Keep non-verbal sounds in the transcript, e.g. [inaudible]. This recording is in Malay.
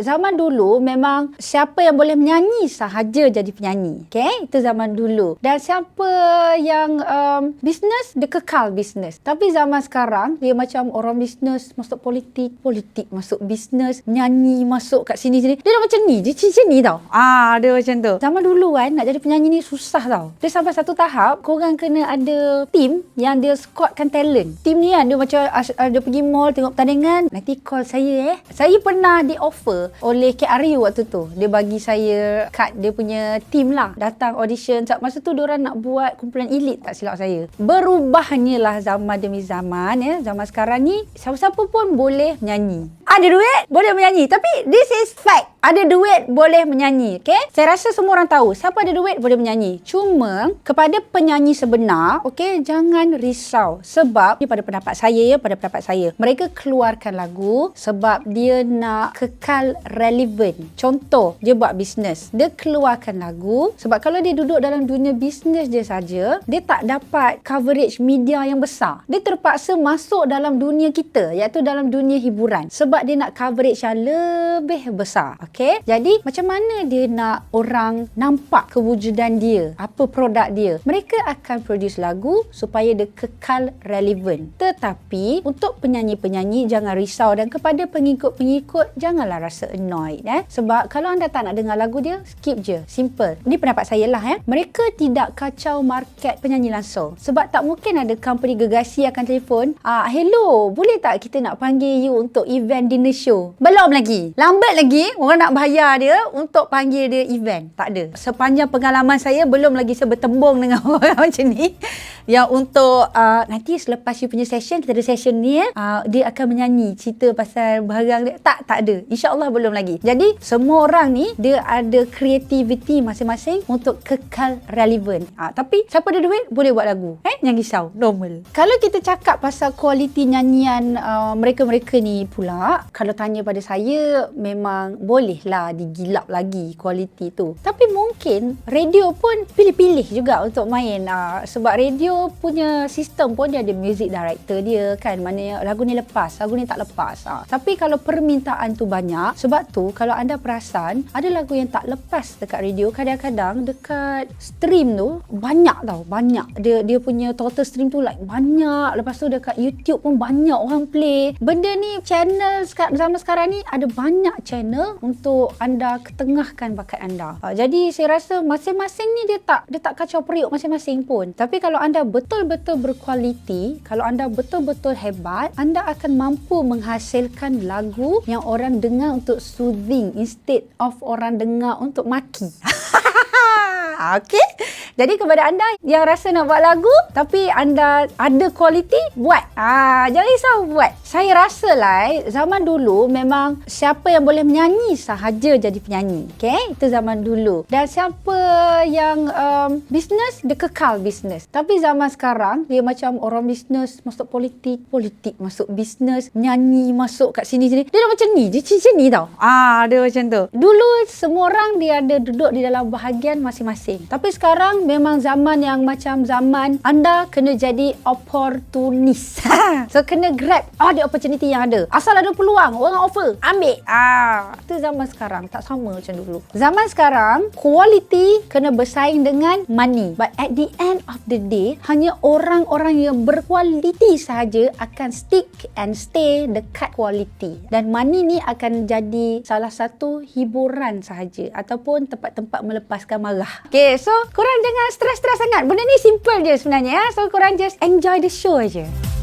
Zaman dulu memang siapa yang boleh menyanyi sahaja jadi penyanyi. Okay? Itu zaman dulu. Dan siapa yang um, bisnes, dia kekal bisnes. Tapi zaman sekarang, dia macam orang bisnes masuk politik, politik masuk bisnes, menyanyi masuk kat sini-sini. Dia dah macam ni. Dia macam ni tau. Ah, dia macam tu. Zaman dulu kan, nak jadi penyanyi ni susah tau. Dia sampai satu tahap, korang kena ada tim yang dia squadkan talent. Tim ni kan, dia macam dia pergi mall tengok pertandingan, nanti call saya eh. Saya pernah di offer oleh KRU waktu tu. Dia bagi saya kad dia punya team lah. Datang audition. Masa tu diorang nak buat kumpulan elit tak silap saya. Berubahnya lah zaman demi zaman ya. Zaman sekarang ni siapa-siapa pun boleh menyanyi. Ada duit boleh menyanyi. Tapi this is fact. Ada duit boleh menyanyi. Okay? Saya rasa semua orang tahu. Siapa ada duit boleh menyanyi. Cuma kepada penyanyi sebenar, okay, jangan risau. Sebab ni pada pendapat saya ya, pada pendapat saya. Mereka keluarkan lagu sebab dia nak kekal relevan. Contoh, dia buat bisnes. Dia keluarkan lagu sebab kalau dia duduk dalam dunia bisnes dia saja, dia tak dapat coverage media yang besar. Dia terpaksa masuk dalam dunia kita iaitu dalam dunia hiburan sebab dia nak coverage yang lebih besar. Okay? Jadi, macam mana dia nak orang nampak kewujudan dia? Apa produk dia? Mereka akan produce lagu supaya dia kekal relevan. Tetapi, untuk penyanyi-penyanyi jangan risau dan kepada pengikut-pengikut janganlah rasa annoyed. Eh? Sebab kalau anda tak nak dengar lagu dia, skip je. Simple. Ini pendapat saya lah. Eh? Mereka tidak kacau market penyanyi langsung. Sebab tak mungkin ada company gegasi akan telefon, ah, hello, boleh tak kita nak panggil you untuk event dinner show? Belum lagi. Lambat lagi, orang nak bayar dia untuk panggil dia event. Tak ada. Sepanjang pengalaman saya, belum lagi saya bertembung dengan [laughs] orang macam ni. Yang untuk uh, nanti selepas you punya session, kita ada session ni eh, uh, dia akan menyanyi cerita pasal barang dia. Tak, tak ada. InsyaAllah belum lagi. Jadi, semua orang ni, dia ada kreativiti masing-masing untuk kekal relevan. Uh, tapi, siapa ada duit, boleh buat lagu. Eh, jangan risau. Normal. Kalau kita cakap pasal kualiti nyanyian uh, mereka-mereka ni pula, kalau tanya pada saya, memang bolehlah digilap lagi kualiti tu. Tapi mungkin, radio pun pilih-pilih juga untuk main. Uh, sebab radio punya sistem pun dia ada music director dia kan. Mana lagu ni lepas, lagu ni tak lepas. Uh, tapi kalau permintaan tu banyak, sebab tu kalau anda perasan, ada lagu yang tak lepas dekat radio. Kadang-kadang dekat stream tu, banyak tau. Banyak. Dia dia punya total stream tu like banyak. Lepas tu dekat YouTube pun banyak orang play. Benda ni channel zaman sekarang ni ada banyak channel untuk anda ketengahkan bakat anda. Uh, jadi saya rasa masing-masing ni dia tak dia tak kacau periuk masing-masing pun. Tapi kalau anda betul-betul berkualiti, kalau anda betul-betul hebat, anda akan mampu menghasilkan lagu yang orang dengar untuk soothing instead of orang dengar untuk maki. [laughs] Okey. Jadi kepada anda yang rasa nak buat lagu tapi anda ada kualiti, buat. Ah, jangan risau buat. Saya rasa lah eh, zaman dulu memang siapa yang boleh menyanyi sahaja jadi penyanyi. Okey, itu zaman dulu. Dan siapa yang um, bisnes, dia kekal bisnes. Tapi zaman sekarang dia macam orang bisnes masuk politik, politik masuk bisnes, menyanyi masuk kat sini-sini. Dia dah macam ni, dia macam ni tau. Ah, dia macam tu. Dulu semua orang dia ada duduk di dalam bahagian masing-masing. Tapi sekarang memang zaman yang macam zaman anda kena jadi opportunis. [laughs] so kena grab ah the opportunity yang ada. Asal ada peluang, orang offer, ambil. Ah, itu zaman sekarang tak sama macam dulu. Zaman sekarang quality kena bersaing dengan money. But at the end of the day, hanya orang-orang yang berkualiti sahaja akan stick and stay dekat quality. Dan money ni akan jadi salah satu hiburan sahaja ataupun tempat-tempat melepaskan marah. Okay, so korang jangan stres-stres sangat. Benda ni simple je sebenarnya. Ya. So korang just enjoy the show aje.